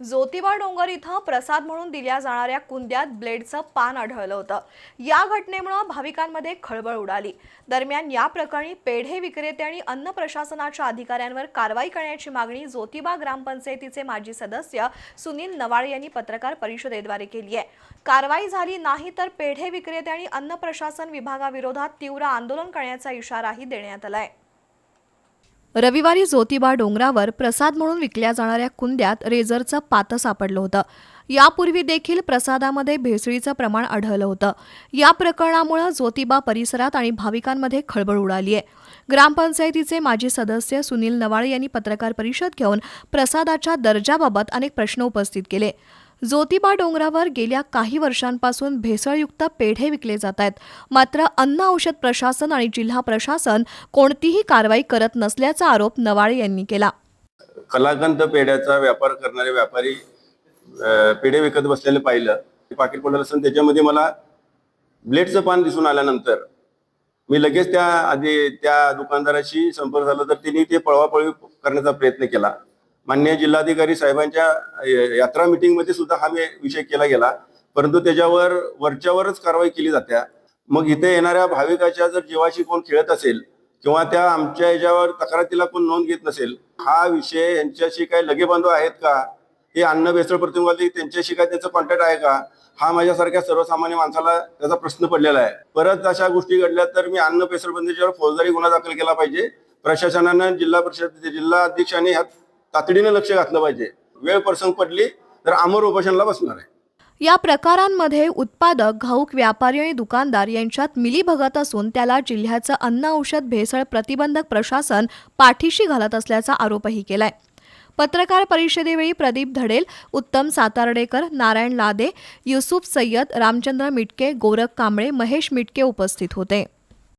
ज्योतिबा डोंगर इथं प्रसाद म्हणून दिल्या जाणाऱ्या कुंद्यात ब्लेडचं पान आढळलं होतं. या घटनेमुळं भाविकांमध्ये खळबळ उडाली. दरम्यान या प्रकरणी पेढे विक्रेते आणि अन्न प्रशासनाच्या अधिकाऱ्यांवर कारवाई करण्याची मागणी ज्योतिबा ग्रामपंचायतीचे माजी सदस्य सुनील नवाळे यांनी पत्रकार परिषदेद्वारे केली आहे. कारवाई झाली नाही तर पेढे विक्रेते आणि अन्न प्रशासन विभागाविरोधात तीव्र आंदोलन करण्याचा इशाराही देण्यात आला आहे. रविवारी ज्योतिबा डोंगरावर प्रसाद म्हणून विकल्या जाणाऱ्या कुंद्यात रेझरचं पातं सापडलं होतं. यापूर्वी देखील प्रसादामध्ये भेसळीचं प्रमाण आढळलं होतं. या प्रकरणामुळे ज्योतिबा परिसरात आणि भाविकांमध्ये खळबळ उडाली आहे. ग्रामपंचायतीचे माजी सदस्य सुनील नवाळे यांनी पत्रकार परिषद घेऊन प्रसादाच्या दर्जाबाबत अनेक प्रश्न उपस्थित केले. ज्योतिबा डोंगरावर गेल्या काही वर्षांपासून भेसळयुक्त पेढे विकले जात आहेत. मात्र अन्न औषध प्रशासन आणि जिल्हा प्रशासन कोणतीही कारवाई करत नसल्याचा आरोप नवाळे यांनी केला. कलाकंद पेढ्याचा व्यापार करणारे व्यापारी पेढे विकत बसलेले पाहिलं. ते पाकिट पडलं असून त्याच्यामध्ये मला ब्लेडचं पान दिसून आल्यानंतर मी लगेच त्या आधी त्या दुकानदाराशी संपर्क झाला तर त्यांनी ते पळवापळवी करण्याचा प्रयत्न केला. मान्य जिल्हाधिकारी साहेबांच्या यात्रा मीटिंगमध्ये सुद्धा हा मी विषय केला गेला. परंतु त्याच्यावर वरच्यावरच कारवाई केली जाते मग इथे येणाऱ्या भाविकाच्या जर जीवाशी कोण खेळत असेल किंवा त्या आमच्या याच्यावर तक्रारीला कोण नोंद घेत नसेल हा विषय यांच्याशी काही लगेबांधव आहेत का? हे अन्न बेसळ प्रतिनिधी त्यांच्याशी काय त्याचं कॉन्टॅक्ट आहे का? हा माझ्यासारख्या सर्वसामान्य माणसाला त्याचा प्रश्न पडलेला आहे. परत अशा गोष्टी घडल्या तर मी अन्न बेसळ बंदीच्यावर फौजदारी गुन्हा दाखल केला पाहिजे. प्रशासनानं जिल्हा परिषद जिल्हा अध्यक्षांनी ह्या तातडीनं लक्ष घातलं पाहिजे. वेळ प्रसंग पडली तर अमर उपोषणाला बसणार आहे. या प्रकारांमध्ये उत्पादक घाऊक व्यापारी आणि दुकानदार यांच्यात मिलीभगत असून त्याला जिल्ह्याचं अन्न औषध भेसळ प्रतिबंधक प्रशासन पाठीशी घालत असल्याचा आरोपही केलाय. पत्रकार परिषदेवेळी प्रदीप धडेल उत्तम सातार्डेकर नारायण लादे युसुफ सय्यद रामचंद्र मिटके गोरख कांबळे महेश मिटके उपस्थित होते.